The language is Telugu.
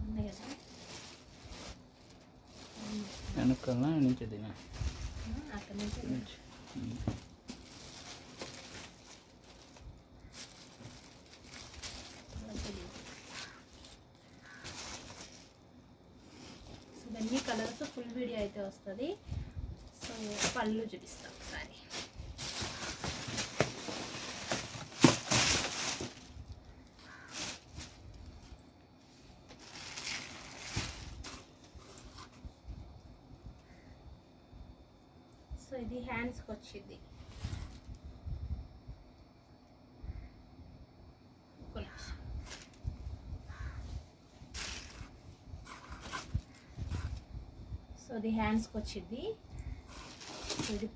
ఉంది కదా వెనకాల నుంచి దిగా ఇవన్నీ కలర్స్ ఫుల్ వీడియో అయితే వస్తుంది. సో పళ్ళు చూపిస్తాను సో ఇది హ్యాండ్స్కి వచ్చింది. సో ఇది హ్యాండ్స్కి వచ్చింది. సో ఇది